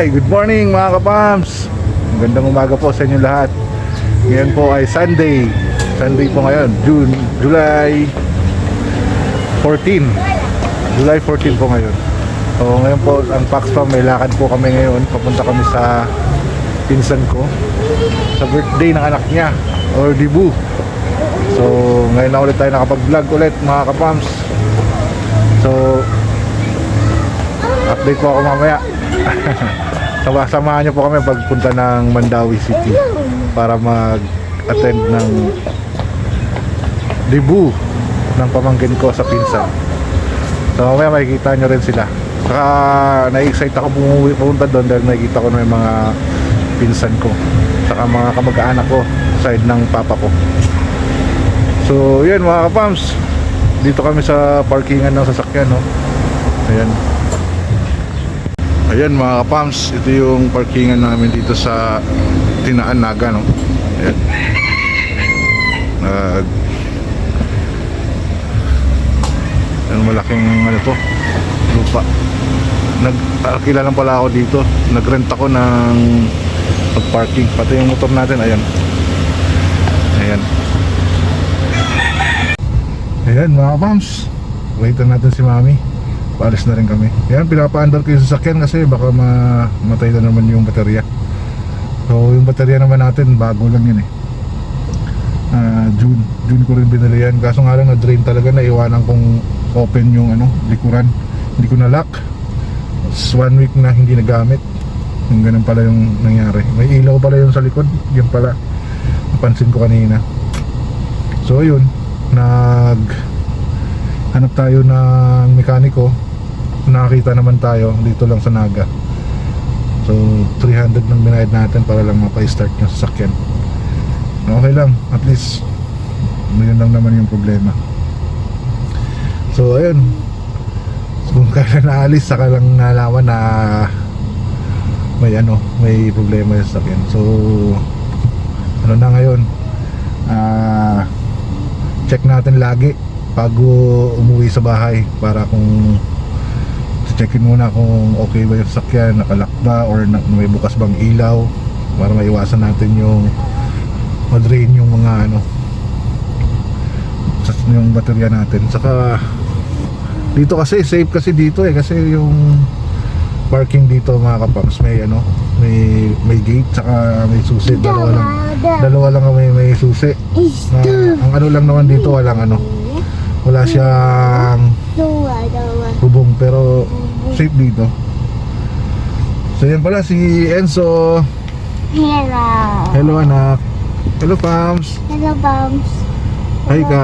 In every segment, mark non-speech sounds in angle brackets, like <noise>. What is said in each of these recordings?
Hi, good morning mga kapams Magandang umaga po sa inyo lahat. Ngayon po ay Sunday. Sunday po ngayon, June, July 14 July 14 po ngayon. So ngayon po, ang Pax Fam, may lakad po kami ngayon. Papunta kami sa pinsan ko. Sa birthday ng anak niya Or Dibu So ngayon na ulit tayo nakapag-vlog ulit mga kapams So update po ako mamaya <laughs> Sama samahan niyo po kami pagpunta ng Mandawi City para mag-attend ng debut ng pamangkin ko sa pinsan. So mamaya makikita nyo rin sila. Saka na-excite ako bumuwi pumunta doon dahil nakikita ko na yung mga pinsan ko. Saka mga kamag-anak ko side ng papa ko. So yun mga kapams. Dito kami sa parkingan ng sasakyan no. Ayan. Ayan mga kapams, ito yung parkingan namin dito sa Tinaan Naga no. Ayan. Nag Ayan, malaking ano to, lupa. Nag-akila lang pala ako dito. Nagrent ako ng pag-parking. Pati yung motor natin, ayan. Ayan. Ayan mga kapams. Waitan natin si Mami. Paalis na rin kami. Yan, pinapaandar ko yung sasakyan kasi baka mamatay na naman yung baterya. So, yung baterya naman natin, bago lang yun eh. Ah, June. June ko rin binili yan. Kaso nga lang na-drain talaga, naiwanan kong open yung ano, likuran. Hindi ko na lock. It's one week na hindi nagamit. Yung ganun pala yung nangyari. May ilaw pala yun sa likod. Yan pala. Napansin ko kanina. So, yun. Nag hanap tayo ng mekaniko nakakita naman tayo dito lang sa Naga. So 300 ng binayad natin para lang mapa-start yung sasakyan. Okay lang at least yun lang naman yung problema. So ayun. So, kung kailan naalis saka lang nalaman na may ano may problema yung sasakyan. So ano na ngayon? Ah check natin lagi bago umuwi sa bahay para kung checkin muna kung okay ba yung sasakyan, nakalak ba or na, may bukas bang ilaw para maiwasan natin yung madrain yung mga ano sa yung baterya natin. Saka dito kasi safe kasi dito eh kasi yung parking dito mga kapams may ano may may gate saka may susi. Dalawa lang. Dalawa lang ang may may susi. Na, ang ano lang naman dito walang ano. Wala siyang bubong pero safe dito so yan pala si Enzo Hello. hello anak hello Pams Hello, Bums. hi ka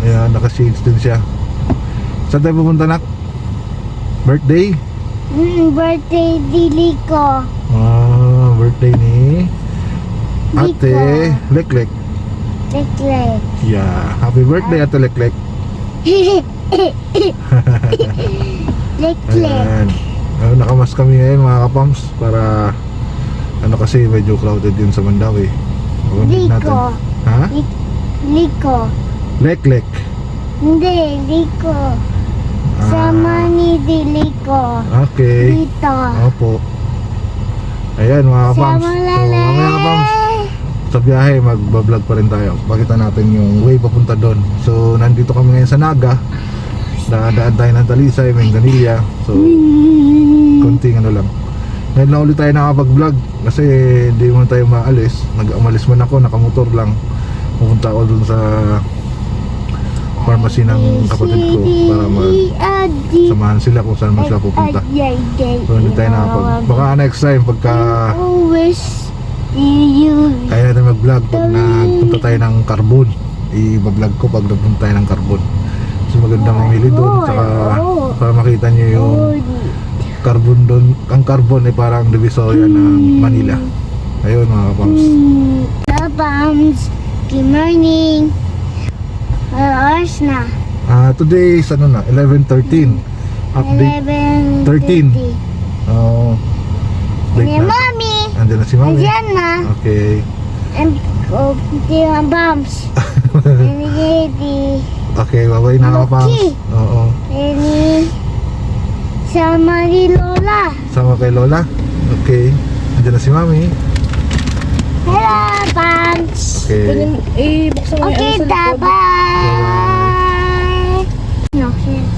ayan naka-shades din siya saan tayo pupunta nak? birthday? Mm, birthday dili ko. ah birthday ni ate. Leklek Lekle. yeah happy birthday ate Leklek Lekle. <laughs> Ayan. Uh, nakamas kami ngayon mga kapams para ano kasi medyo crowded yun sa Mandawi. Liko. Ha? Liko. Lek-lek. Hindi, Liko. Ah, Sama ni Diliko. Okay. Dito. Opo. Ayan mga kapams. Sama So, lala. mamaya kapams, sa biyahe magbablog pa rin tayo. Pakita natin yung way papunta doon. So nandito kami ngayon sa Naga. Dadaan tayo ng Talisay, Menganilla. So konting ano lang. Ngayon na ulit tayo nakapag-vlog kasi hindi mo tayo maalis. Nag-umalis man ako, nakamotor lang. Pupunta ako dun sa pharmacy ng kapatid ko para magsamahan sila kung saan man sila pupunta. So hindi tayo nakapag baka next time pagka kaya natin mag-vlog pag nagpunta tayo ng Carbon. I-vlog ko pag nagpunta tayo ng Carbon so maganda mamili doon saka para makita nyo yung carbon doon ang carbon ay parang divisoria ng Manila ayun mga kapams Hello, Bums. Good morning. Ano oras na? ah today is ano na 11.13 update 11.30. 13. oh Ni na Mami. andyan na si mami Ayan na. okay And, oh, ang Bums. And, di, <laughs> okay bye bye na kapams Okay. oo Ini sama ni Lola. sama kay Lola Okay. Andiyan na si Mami. Hello, Bams. Okay. Mo, eh, buksan mo yung Okay, ano sa likod. bye-bye. No, she's...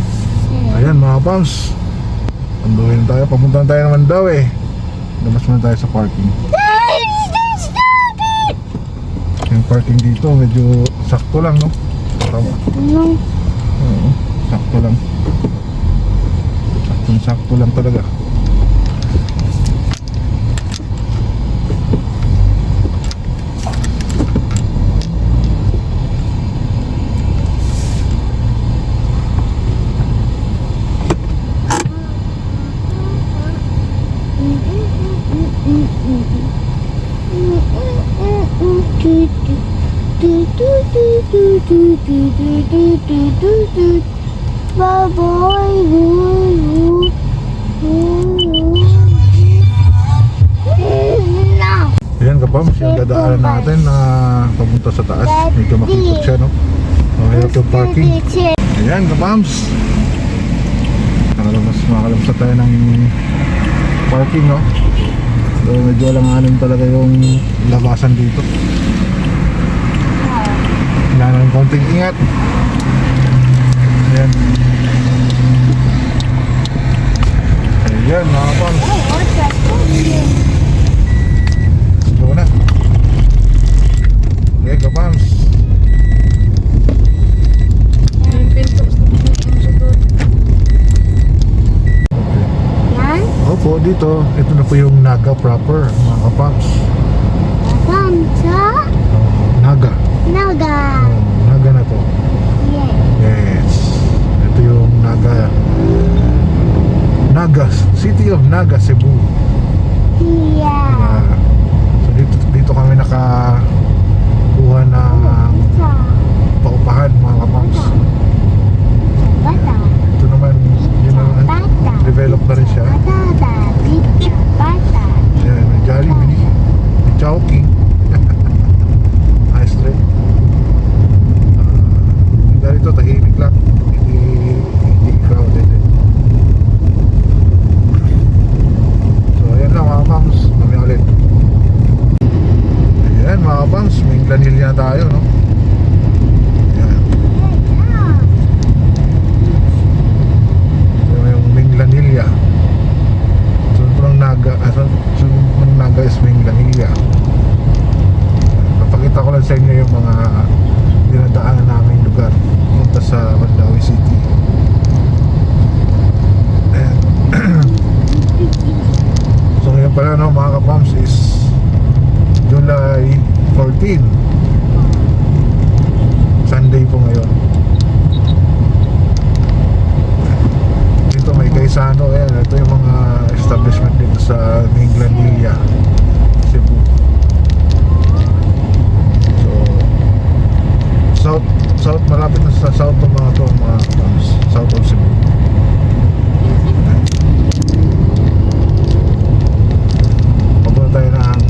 Ayan mga pams. Anduin tayo. Papunta tayo naman daw eh. Labas muna tayo sa parking. Stop it! Yung parking dito medyo sakto lang no? Tama. Anong Oo. Sakto lang. Sakto sakto lang talaga. Baboy. No. Ayan ka pams. Yung dadaanan natin na papunta sa taas. Medyo makikot siya no? Mahirap yung parking. Ayan ka pams. Nakalabas makalabas na tayo ng parking no? So medyo alanganin talaga yung labasan dito. Kailangan ng konting ingat. Ayan. Ayan mga pams. Go na. Okay, ka pams. Yung pinto sa yung sudod. Yan. Opo, dito. Ito na po yung Naga proper, mga kapams. Bamsa. Naga. Naga. Oh, Naga na to. Yeah. Yes. Ito yung Naga. Naga. City of Naga, Cebu. Yeah. Yeah. So dito, dito kami naka kuha ng Bata. paupahan, mga kapams. Bata. Ito naman, yun Bata. develop na rin siya. May Jollibee. May Chowking. Ice cream. Uh, ganito, tahimik lang. Hindi, hindi crowded eh. So, ayan lang mga pams. Kami ulit. Ayan mga granilya na tayo, no? Ayan. Ito yung Minglanilla. Sunod po ng Naga, ah, sunod sunod po ng Naga is Minglanilla. Papakita ko lang sa inyo yung mga dinadaanan namin lugar punta sa Mandawi City. Ayan. so ngayon pala no, mga kapams is July 14 Sunday po ngayon dito may Kaisano ayan, ito yung mga establishment dito sa Minglanilla Cebu so south malapit na sa south ng mga to mga kapams south of Cebu papunta tayo ng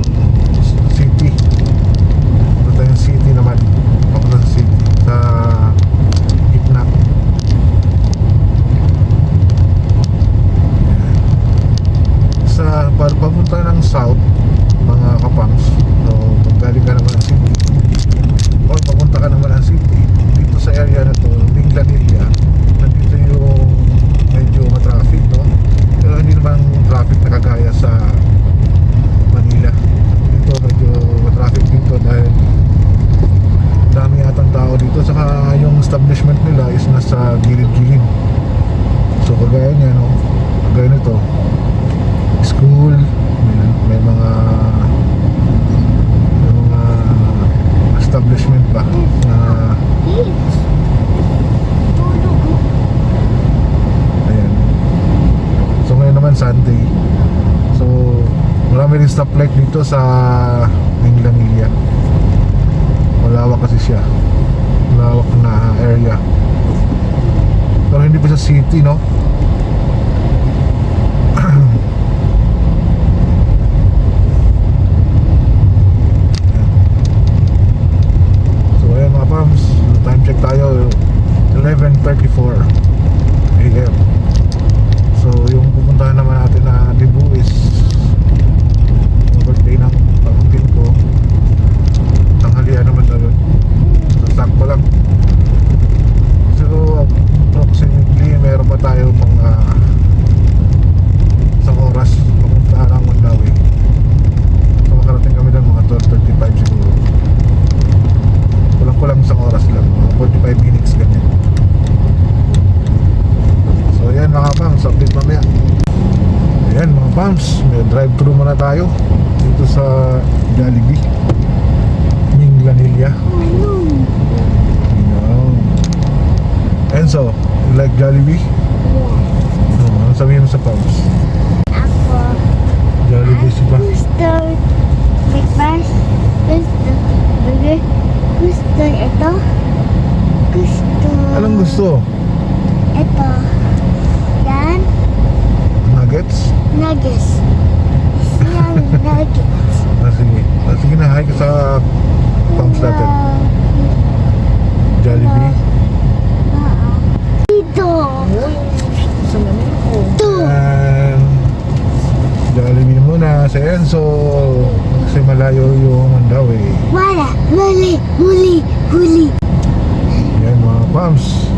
city papunta tayo ng city naman papunta sa city sa gitna sa pa- papunta ng south mga kapangs so paggaling ka naman ng city or papunta ka naman ng city dito sa area na to Minglanilla nandito yung medyo matraffic no pero hindi naman traffic na kagaya sa Manila dito medyo matraffic dito dahil dami yatang tao dito saka yung establishment nila is nasa gilid-gilid. So kagaya niya no kagaya nito school may, may mga may mga establishment pa na ayan. So ngayon naman Sunday. So marami rin stoplight dito sa Minglanilla malawak kasi siya. Malawak na area pero hindi pa sa city no Mo sa Pops? Ako. Jollibee si ba? Gusto breakfast. Gusto burger. Gusto ito. Gusto. Anong gusto? Ito. Yan. Nuggets? Nuggets. Yan, <laughs> nuggets. Ah, sige. Ah, sige na, hi ka sa Pops natin. Jollibee. Oo. Dito. Sa namin ko. Ito. And Jollibee muna sa Enzo. Kasi malayo yung mandaw eh. Wala. Huli. Huli. Huli. Yan mga Pops.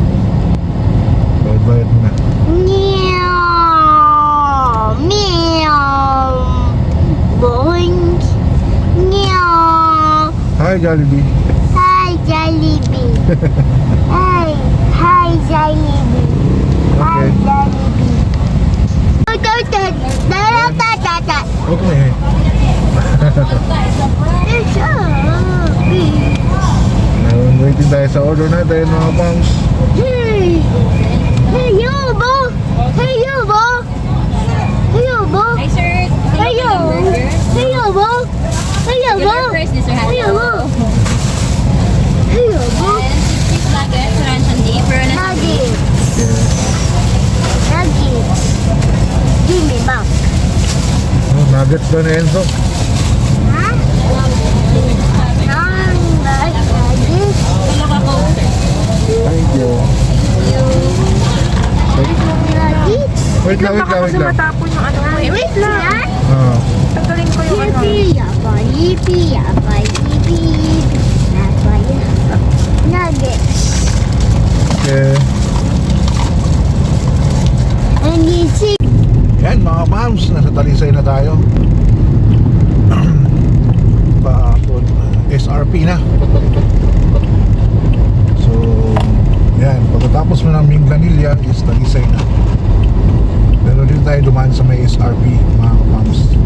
Bayad-bayad muna. Meow. Meow. Boing. Meow. Hi Jollibee. Hi, Jollibee. <laughs> Hi. Hi, Jollibee. Hi, Okay. Jollibee. Okay. Now, waiting tayo sa order natin mga Pops. Hey. Hey, Yobo. Hey, Yobo. Hey, Yobo. Hi, sir. Hey, Yobo. Hey. Hey, Your Yobo. first is your Hey, hello. Yobo. Hey, Yobo. And six piece nugget, Nuggets. Nuggets. Me back. Oh, nuggets na Enzo. Ha? Nuggets. Ako, sir. Thank you. Nuggets. Wait lang, wait lang, wait lang. matapon yung ano. Eh, wait lang. Yan. Ah, Tanggalin ko yung ano. Yippee, yappa, yippee, yappa, yippee, yippee. Nuggets. okay. And you see, Yan mga Pops, nasa Talisay na tayo. <clears throat> pa SRP na. So, yan, pagkatapos mo ng Minglanilla is Talisay na. Pero dito tayo dumaan sa may SRP mga Pops.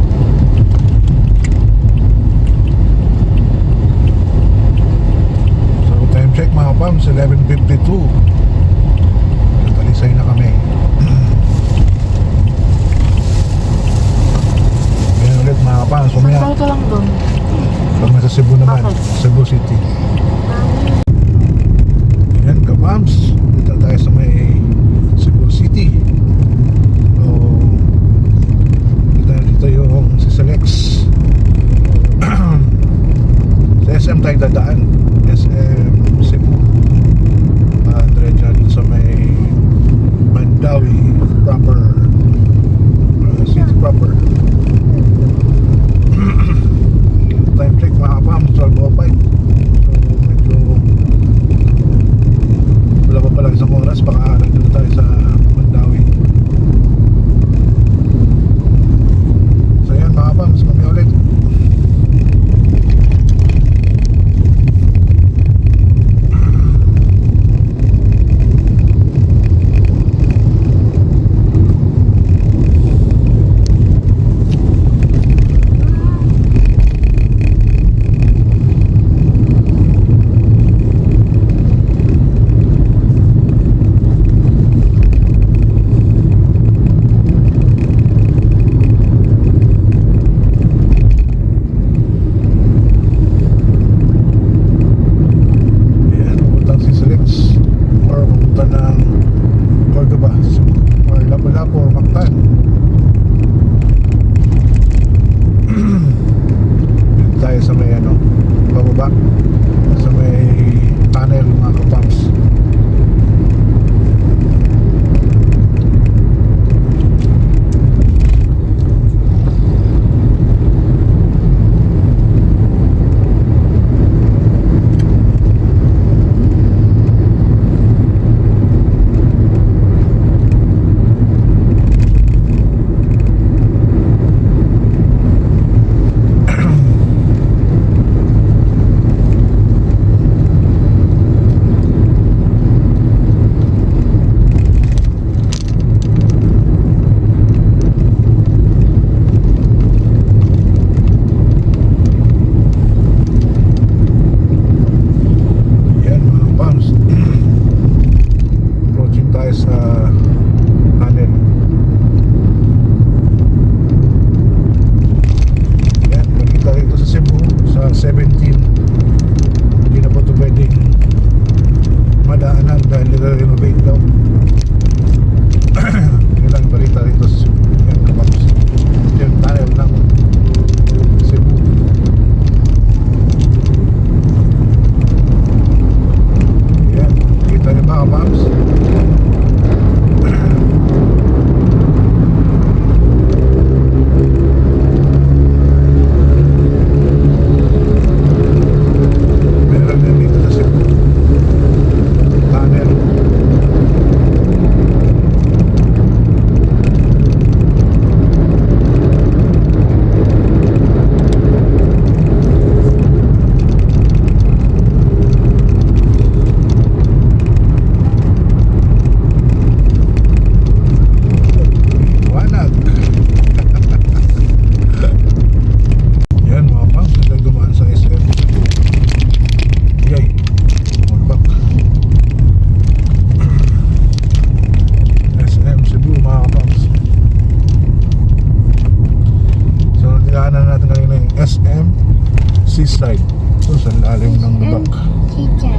Seaside. Ito sa lalim ng lubak. Chichay.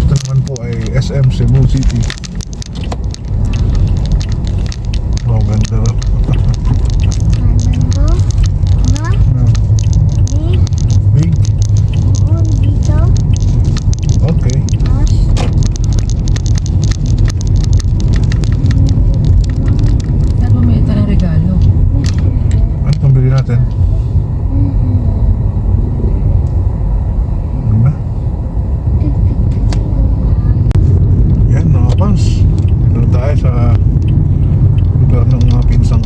Ito naman po ay SM Cebu City. Wow, ganda rin. Manando. Na. No. Big. Big. Un dito. Okay. Mas. Saan mo may ito ng regalo? Ano itong bili natin? Ano ba? Yan mga pams. Dito tayo sa lugar ng mga pinsan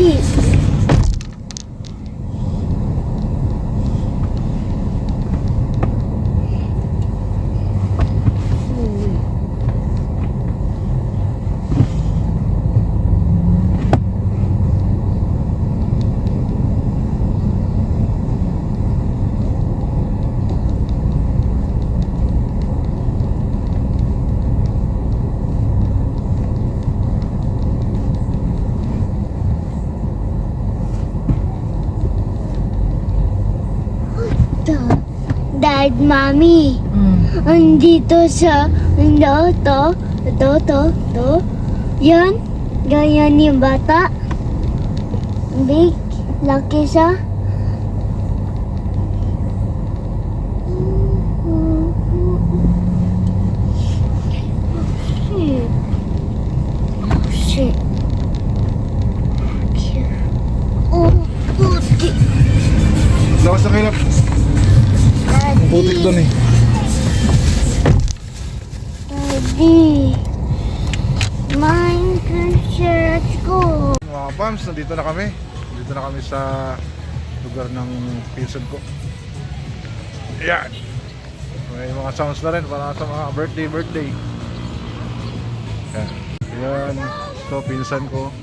cheese. Side, Mami. Mm. Andito sa, ano, to, to, to, to. Yan. Ganyan yung bata. Big, laki siya. Hmm. Oh. Oh. Lakas ng hilap. Putik doon eh. Daddy. Minecraft shirts ko. Mga pams, nandito na kami. Nandito na kami sa lugar ng pinsan ko. Ayan. May mga sounds na rin para sa mga birthday, birthday. Ayan. Ayan. Ito, pinsan ko.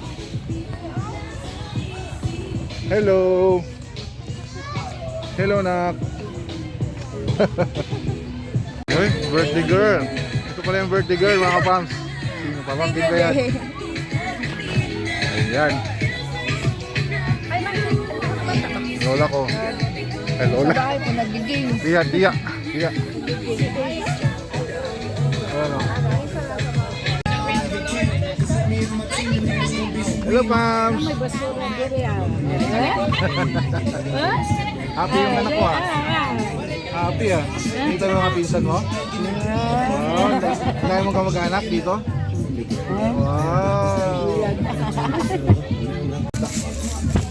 Hello! Hello, nak! <laughs> Uy, birthday girl! Ito pala yung birthday girl, mga pams. Sino pa? Pamangkin ko yan. Ayan. Lola ko. Eh, Lola. Bakit po nagiging? Tiya, tiya. Tiya. Ano? Hello, Pams. <laughs> Happy yung anak ko, ah. Happy, ah. Dito yung mga pinsan mo? Wow. Dahil mo ka mag-anak dito? Wow.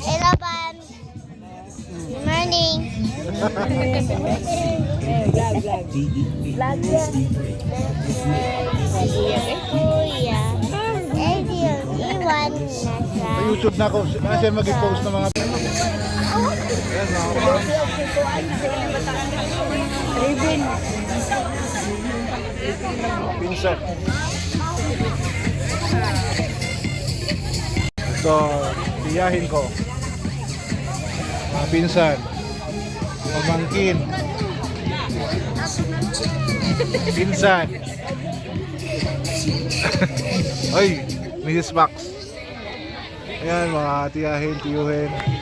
Hello, Pam. Good morning. Kuya. Eh, di yung iwan na sa... Sa YouTube na ako. Kasi mag-post ng mga... Ayan, mga Pams. Pinsan. Ito, tiyahin ko. Mga pinsan. Pamangkin. Pinsan. <laughs> Oy, Mrs. Max. Ayan, mga tiyahin, tiyuhin.